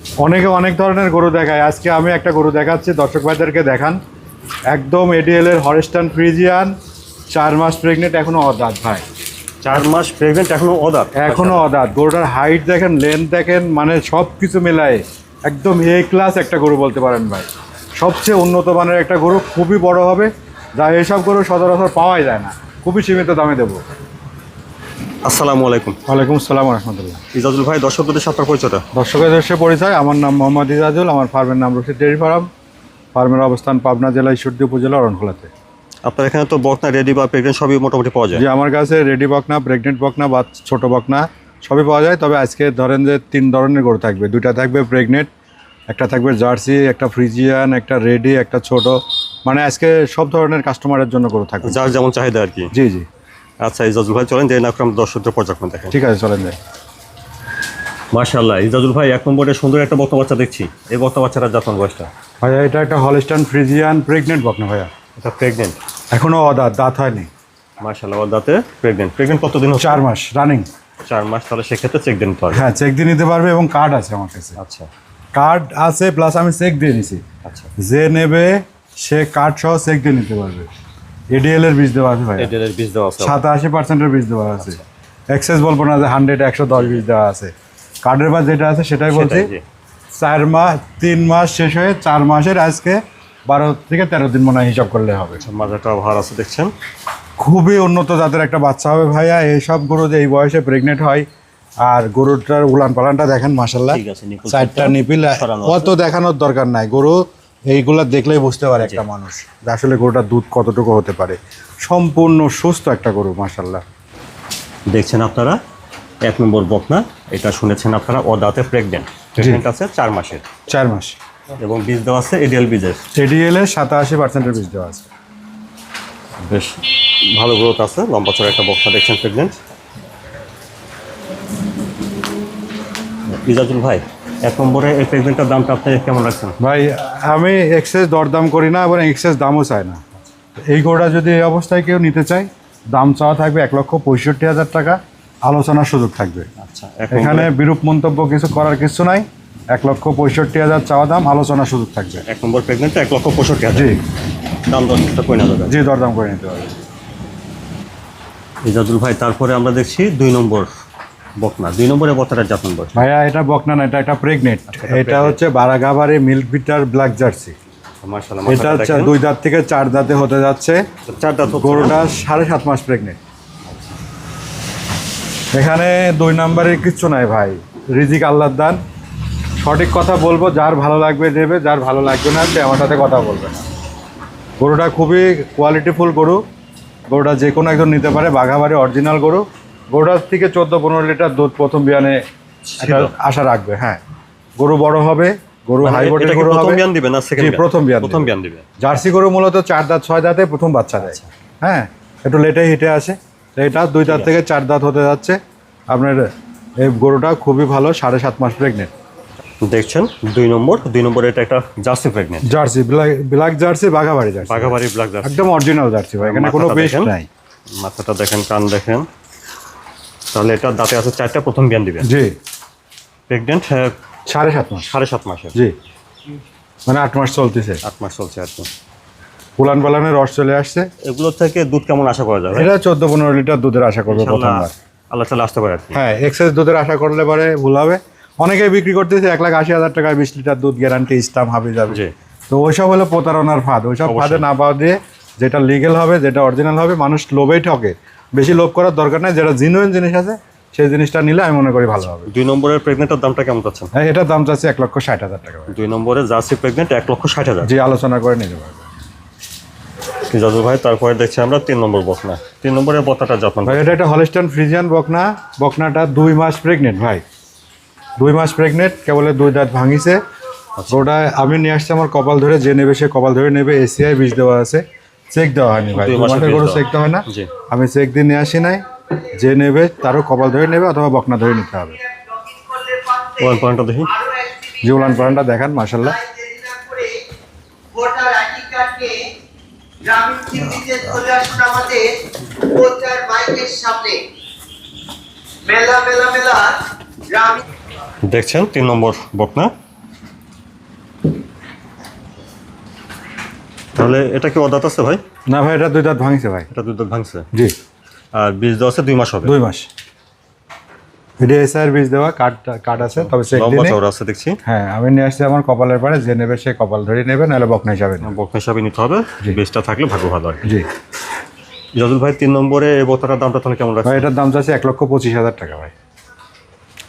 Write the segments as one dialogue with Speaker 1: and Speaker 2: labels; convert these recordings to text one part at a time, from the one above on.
Speaker 1: অনেকে অনেক ধরনের গরু দেখায়। আজকে আমি একটা গরু দেখাচ্ছি দর্শক ভাইদেরকে দেখান। একদম এডিএল এর হরেস্টান ফ্রিজিয়ান চার মাস প্রেগনেন্ট এখনও অদাঁত ভাই।
Speaker 2: চার মাস প্রেগনেন্ট এখনও অদার
Speaker 1: এখনও অদাঁত। গরুটার হাইট দেখেন লেন্থ দেখেন মানে সব কিছু মেলায় একদম এ ক্লাস একটা গরু বলতে পারেন ভাই। সবচেয়ে উন্নত মানের একটা গরু খুবই বড় হবে। যা এসব গরু সচরাচর পাওয়াই যায় না। খুবই সীমিত দামে দেবো।
Speaker 2: আসসালামু আলাইকুম।
Speaker 1: ওয়ালাইকুম আসসালাম রহমতুল্লাহ।
Speaker 2: ইজাজুল ভাই দর্শকদের সাথে পরিচয়টা?
Speaker 1: দর্শকের দর্শে পরিচয় আমার নাম মোহাম্মদ ইজাজুল আমার ফার্মের নাম রশিদ ডেয়ারি ফার্ম। ফার্মের অবস্থান পাবনা জেলা ঈশ্বরদী উপজেলা অরণখোলাতে
Speaker 2: আপনার এখানে তো বকনা রেডি বা প্রেগনেন্ট সবই মোটামুটি পাওয়া যায়।
Speaker 1: যে আমার কাছে রেডি বকনা প্রেগনেন্ট বকনা বা ছোট বকনা সবই পাওয়া যায়। তবে আজকে ধরেন যে তিন ধরনের গরু থাকবে। দুইটা থাকবে প্রেগনেন্ট একটা থাকবে জার্সি একটা ফ্রিজিয়ান একটা রেডি একটা ছোট। মানে আজকে সব ধরনের কাস্টমারের জন্য গরু থাকবে।
Speaker 2: যার যেমন চাহিদা আর কি।
Speaker 1: জি জি।
Speaker 2: আচ্ছা ইজাজুল ভাই চলেন যে না করে আমরা দর্শকদের পর্যায়ক্রমে দেখেন
Speaker 1: ঠিক আছে চলেন যাই
Speaker 2: মাশাআল্লাহ ইজাজুল ভাই এক নম্বরে সুন্দর একটা বক্তা বাচ্চা দেখছি। এই বক্তা বাচ্চাটা যত্ন বয়সটা?
Speaker 1: ভাইয়া এটা একটা হলিস্টান ফ্রিজিয়ান প্রেগনেন্ট বকনা ভাইয়া।
Speaker 2: এটা প্রেগনেন্ট
Speaker 1: এখনও অদাঁত দাঁত হয়নি।
Speaker 2: মাশাআল্লাহ ওর দাঁতে প্রেগনেন্ট প্রেগনেন্ট কতদিন
Speaker 1: চার মাস রানিং
Speaker 2: চার মাস তাহলে সেক্ষেত্রে চেক দিন হবে
Speaker 1: হ্যাঁ চেক দিয়ে নিতে পারবে এবং কার্ড আছে আমার কাছে।
Speaker 2: আচ্ছা।
Speaker 1: কার্ড আছে প্লাস আমি চেক দিয়ে নিছি।
Speaker 2: আচ্ছা।
Speaker 1: যে নেবে সে কার্ড সহ চেক দিয়ে নিতে পারবে। এডিএল এর বীজ দেওয়া আছে ভাই
Speaker 2: এদের বীজ দেওয়া আছে।
Speaker 1: সাতাশি পার্সেন্টের বীজ দেওয়া আছে। এক্সেস বলব না যে হান্ড্রেড একশো দশ বীজ দেওয়া আছে। কার্ডের বা যেটা আছে সেটাই বলছি। চার মাস তিন মাস শেষ হয়ে চার মাসের আজকে বারো থেকে তেরো দিন মনে হয় হিসাব করলে হবে।
Speaker 2: মাজাটা ভার আছে দেখছেন?
Speaker 1: খুবই উন্নত জাতের একটা বাচ্চা হবে ভাইয়া। এইসব গরু যে এই বয়সে প্রেগনেন্ট হয় আর গরুটার উলান পালানটা দেখেন মাসাল্লাহ চারটা নিপিল অত দেখানোর দরকার নাই। গরু এইগুলা দেখলেই বুঝতে পারে একটা মানুষ যে আসলে গরুটার দুধ কতটুকু হতে পারে। সম্পূর্ণ সুস্থ একটা গরু মাসাল্লাহ
Speaker 2: দেখছেন আপনারা? এক নম্বর বকনা এটা শুনেছেন আপনারা ও দাঁতে প্রেগনেন্ট প্রেগনেন্ট আছে চার মাসের।
Speaker 1: চার মাস।
Speaker 2: এবং বীজ দেওয়া আছে এডিএল বীজের।
Speaker 1: এডিএল এর সাতাশি পার্সেন্টের বীজ দেওয়া আছে।
Speaker 2: বেশ ভালো গ্রোথ আছে লম্বা চড়া একটা বক্সা দেখছেন প্রেগনেন্ট ইজাজুল ভাই এক নম্বরে এই প্রেগনেন্টের দামটা আপনি কেমন রাখছেন
Speaker 1: ভাই আমি এক্সেস দরদাম করি না এবং এক্সেস দামও চাই না। এই গরুটা যদি এই অবস্থায় কেউ নিতে চায় দাম চাওয়া থাকবে এক লক্ষ পঁয়ষট্টি হাজার টাকা আলোচনার সুযোগ থাকবে।
Speaker 2: আচ্ছা
Speaker 1: এখানে বিরূপ মন্তব্য কিছু করার কিছু নাই এক লক্ষ পঁয়ষট্টি হাজার চাওয়া দাম আলোচনার সুযোগ থাকবে।
Speaker 2: এক নম্বর প্রেগনেন্ট এক লক্ষ পঁয়ষট্টি হাজার।
Speaker 1: জি।
Speaker 2: দাম যাবে।
Speaker 1: জি দরদাম করে নিতে পারবে
Speaker 2: ইজাজুল ভাই তারপরে আমরা দেখছি দুই নম্বর। বকনা। দুই নম্বরে বক্তাটা জাত নম্বর
Speaker 1: ভাইয়া এটা বকনা না এটা একটা প্রেগনেন্ট এটা হচ্ছে বারাগাবারে মিল্ক বিটার ব্ল্যাক জার্সি এটা দুই দাঁত থেকে চার দাঁতে হতে যাচ্ছে।
Speaker 2: চার দাঁত
Speaker 1: গরুটা সাড়ে সাত মাস প্রেগনেন্ট এখানে দুই নম্বরের কিচ্ছু নাই ভাই। রিজিক আল্লাহর দান। সঠিক কথা বলব যার ভালো লাগবে দেবে যার ভালো লাগবে না সে আমার সাথে কথা বলবে না। গরুটা খুবই কোয়ালিটিফুল গরু। গরুটা যে কোনো একজন নিতে পারে বাঘাবাড়ি অরিজিনাল গরু। গরুটার থেকে চোদ্দ পনেরো লিটার দুধ প্রথম বিয়ানে আশা রাখবে হ্যাঁ। গরু বড় হবে গরু
Speaker 2: মানে
Speaker 1: হাই
Speaker 2: কি
Speaker 1: গরু
Speaker 2: প্রথম বিয়ান দিবে না সেকেন্ড
Speaker 1: প্রথম বিয়ান
Speaker 2: প্রথম বিয়ান দিবে।
Speaker 1: জার্সি গরু মূলত চার দাঁত ছয় দাঁতে প্রথম বাচ্চা দেয়। হ্যাঁ একটু লেটে হিটে আসে। এটা দুই দাঁত থেকে চার দাঁত হতে যাচ্ছে। আপনার এই গরুটা খুবই ভালো সাড়ে সাত মাস প্রেগনেন্ট
Speaker 2: দেখছেন দুই নম্বর দুই নম্বর এটা একটা jersey pregnant
Speaker 1: jersey black jersey বাঘাবাড়ি jersey.
Speaker 2: বাঘাবাড়ি black jersey.
Speaker 1: একদম অরিজিনাল জার্সি ভাই এখানে কোনো
Speaker 2: দেখেন।
Speaker 1: নাই।
Speaker 2: মাথাটা দেখেন কান দেখেন। তাহলে এটা দাঁতে আছে চারটা প্রথম জ্ঞান দিবেন।
Speaker 1: জি।
Speaker 2: প্রেগনেন্ট
Speaker 1: সাড়ে সাত মাস।
Speaker 2: সাড়ে সাত মাসের।
Speaker 1: জি। মানে আট মাস চলতেছে।
Speaker 2: আট মাস চলছে আর কি।
Speaker 1: পুলান পালানের রস চলে আসছে।
Speaker 2: এগুলো থেকে দুধ কেমন আশা করা যাবে?
Speaker 1: এটা চোদ্দ পনেরো লিটার দুধের আশা করবে প্রথমবার।
Speaker 2: আল্লাহ তালা আসতে পারে
Speaker 1: হ্যাঁ এক্সেস দুধের আশা করলে পরে ভুল হবে। অনেকে বিক্রি করতেছে এক লাখ আশি হাজার টাকায় বিশ লিটার দুধ গ্যারান্টি স্টাম হাবি। যাবে
Speaker 2: জি।
Speaker 1: তো ওইসব হলো প্রতারণার ফাঁদ। ওইসব। ফাঁদে না পাওয়া দিয়ে যেটা লিগেল হবে যেটা অরিজিনাল হবে মানুষ লোভেই ঠকে। বেশি লোভ করার দরকার নাই যেটা জিনুইন জিনিস আছে সেই জিনিসটা নিলে আমি মনে করি ভালো হবে।
Speaker 2: দুই নম্বরের প্রেগনেন্টের দামটা কেমন পাচ্ছেন
Speaker 1: হ্যাঁ এটার দাম চাচ্ছি এক লক্ষ ষাট হাজার টাকা
Speaker 2: দুই নম্বরে জার্সি প্রেগনেন্ট এক লক্ষ ষাট হাজার।
Speaker 1: জি আলোচনা করে নিতে পারবে।
Speaker 2: জাদু ভাই তারপরে দেখছি আমরা তিন নম্বর বকনা। তিন নম্বরের বতাটা যত্ন
Speaker 1: ভাই এটা একটা হলিস্টান ফ্রিজিয়ান বকনা। বকনাটা দুই মাস প্রেগনেন্ট ভাই। দুই মাস প্রেগনেন্ট কেবলে দুই দাঁত ভাঙিছে। ওটা আমি নিয়ে আসছি আমার কপাল ধরে যে নেবে সে কপাল ধরে নেবে এসিআই বীজ দেওয়া আছে। চেক দেওয়া হয়নি ভাই।
Speaker 2: দুই
Speaker 1: দু
Speaker 2: মাসের
Speaker 1: গরু চেক দেওয়া হয় না। আমি চেক দিয়ে নিয়ে আসি নাই। যে নেবে তারও কপাল ধরে নেবে অথবা বকনা ধরে নিতে হবে।
Speaker 2: ওয়ান পয়েন্টটা দেখি।
Speaker 1: দেখান মাসাল্লাহ
Speaker 3: দেখছেন তিন নম্বর নিয়ে গ্রামীণ টিভিতে চলে আসুন আমাদের ভোটার মাইকের সামনে মেলা মেলা মেলা গ্রামীণ
Speaker 2: দেখছেন তিন নম্বর বকনা তাহলে এটা কি অদাত আছে ভাই?
Speaker 1: না ভাই এটা দুই দাঁত ভাঙছে ভাই।
Speaker 2: এটা দুধ ভাঙছে?
Speaker 1: জি।
Speaker 2: আর বীজ দেওয়া আছে দুই মাস হবে?
Speaker 1: দুই মাস। এটা এসআর বীজ দেওয়া কার্ড কার্ড আছে তবে চেক
Speaker 2: লম্বা
Speaker 1: দিনে
Speaker 2: চওড়া আছে দেখছি।
Speaker 1: হ্যাঁ আমি নিয়ে আসছি আমার কপালের পারে যে নেবে সে কপাল ধরে নেবে নাহলে বকনা হিসাবে নেবে।
Speaker 2: বক্তা হিসাবে নিতে হবে বীজটা থাকলে ভাগ্য ভালো আর কি।
Speaker 1: জি।
Speaker 2: ইজাজুল ভাই তিন নম্বরে এই বোতাটার দামটা তাহলে কেমন রাখছে
Speaker 1: এটার দাম চাচ্ছে এক লক্ষ পঁচিশ হাজার টাকা ভাই।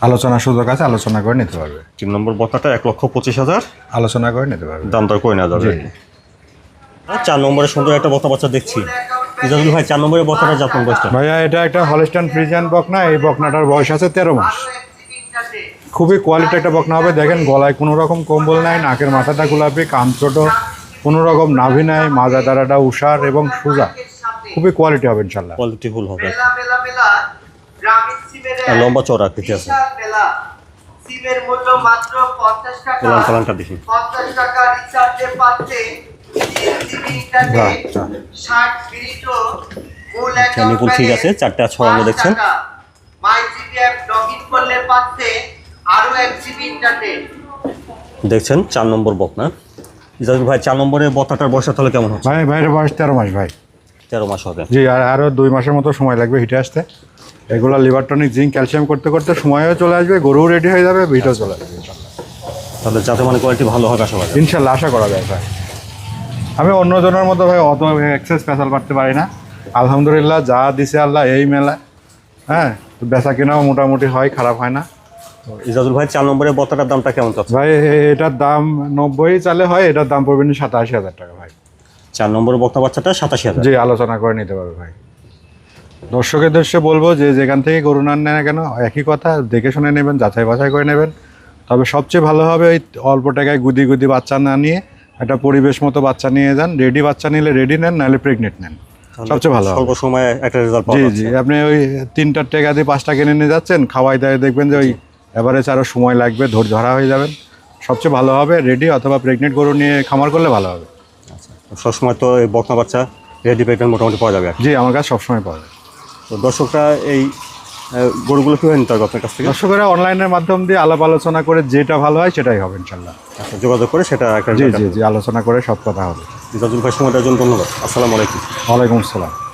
Speaker 1: আলোচনা সুযোগ আছে আলোচনা করে নিতে পারবে।
Speaker 2: তিন নম্বর বোতাটা এক লক্ষ পঁচিশ হাজার।
Speaker 1: আলোচনা করে নিতে পারবে।
Speaker 2: দাম দর করে নেওয়া যাবে? চার নম্বরে সুন্দর একটা বক্তা বাচ্চা দেখছি। ইজাজুল ভাই চার নম্বরে বক্তাটা জাতন বয়সটা
Speaker 1: ভাইয়া এটা একটা হলিস্টান ফ্রিজিয়ান বকনা এই বকনাটার বয়স আছে তেরো মাস। খুবই কোয়ালিটি একটা বকনা হবে। দেখেন গলায় কোনো রকম কম্বল নাই নাকের মাথাটা গোলাপি কান ছোট কোনো রকম নাভি নাই মাজা দাঁড়াটা উষার এবং সোজা। খুবই কোয়ালিটি হবে ইনশাল্লাহ
Speaker 2: কোয়ালিটিফুল হবে। লম্বা চওড়া আকৃতি আছে।
Speaker 3: সিমের মূল্য মাত্র পঞ্চাশ টাকা
Speaker 2: দেখি।
Speaker 3: পঞ্চাশ টাকা রিচার্জে পাচ্ছে।
Speaker 1: আচ্ছা।
Speaker 2: নিপুল ঠিক আছে, চারটে আর ছড়ানো দেখছেন। দেখছেন চার নম্বর বকনা। ইজাজুল ভাই চার নম্বরে বতাটার বয়সটা তাহলে কেমন হচ্ছে?
Speaker 1: ভাই ভাইয়ের বয়স তেরো মাস ভাই।
Speaker 2: তেরো মাস হবে।
Speaker 1: জি আর আরও দুই মাসের মতো সময় লাগবে হিটে আসতে। এগুলো লিভার টনিক জিঙ্ক ক্যালসিয়াম করতে করতে সময়ও চলে আসবে গরুও রেডি হয়ে যাবে ভিটও চলে আসবে।
Speaker 2: তাহলে যাতে মানে কোয়ালিটি ভালো হবে আশা করা
Speaker 1: ইনশাল্লাহ আশা করা যায় ভাই। আমি অন্যজনের মতো ভাই অত এক্সেস পেশাল পারতে পারি না। আলহামদুলিল্লাহ যা দিছে আল্লাহ এই মেলা হ্যাঁ বেচা কেনাও মোটামুটি হয় খারাপ হয় না।
Speaker 2: ইজাজুল ভাই চার নম্বরে বতাটার দামটা কেমন চাচ্ছে
Speaker 1: ভাই এটার দাম নব্বই চালে হয় এটার দাম পড়বে না সাতাশি হাজার টাকা ভাই।
Speaker 2: চার নম্বর বক্তা বাচ্চাটা সাতাশি হাজার।
Speaker 1: জি আলোচনা করে নিতে পারবে ভাই। দর্শকের দর্শে বলব যে যেখান থেকে গরু নেন না কেন একই কথা দেখে শুনে নেবেন যাচাই বাছাই করে নেবেন। তবে সবচেয়ে ভালো হবে ওই অল্প টাকায় গুদি গুদি বাচ্চা না নিয়ে একটা পরিবেশ মতো বাচ্চা নিয়ে যান রেডি বাচ্চা নিলে রেডি নেন নাহলে প্রেগনেন্ট নেন। সবচেয়ে ভালো
Speaker 2: স্বল্প সময়ে একটা রেজাল্ট
Speaker 1: জি জি আপনি ওই তিনটার টাকা দিয়ে পাঁচটা কিনে নিয়ে যাচ্ছেন খাওয়াই দাওয়াই দেখবেন যে ওই এভারেজ আরও সময় লাগবে ধৈর্য ধরা হয়ে যাবেন। সবচেয়ে ভালো হবে রেডি অথবা প্রেগনেন্ট গরু নিয়ে খামার করলে ভালো হবে।
Speaker 2: সবসময় তো এই বকনা বাচ্চা রেডি প্রেগনেন্ট মোটামুটি পাওয়া যাবে
Speaker 1: জি আমার কাছে সবসময় পাওয়া যায়।
Speaker 2: তো দর্শকরা এই গরুগুলো কীভাবে নিতে হবে আপনার কাছ থেকে?
Speaker 1: দর্শকেরা অনলাইনের মাধ্যম দিয়ে আলাপ আলোচনা করে যেটা ভালো হয় সেটাই হবে ইনশাল্লাহ।
Speaker 2: আচ্ছা, যোগাযোগ করে সেটা একটা
Speaker 1: জি জি জি আলোচনা করে সব কথা হবে।
Speaker 2: ইজাজুল ভাই সময় দেওয়ার জন্য ধন্যবাদ। আসসালামু আলাইকুম।
Speaker 1: ওয়ালাইকুম আসসালাম।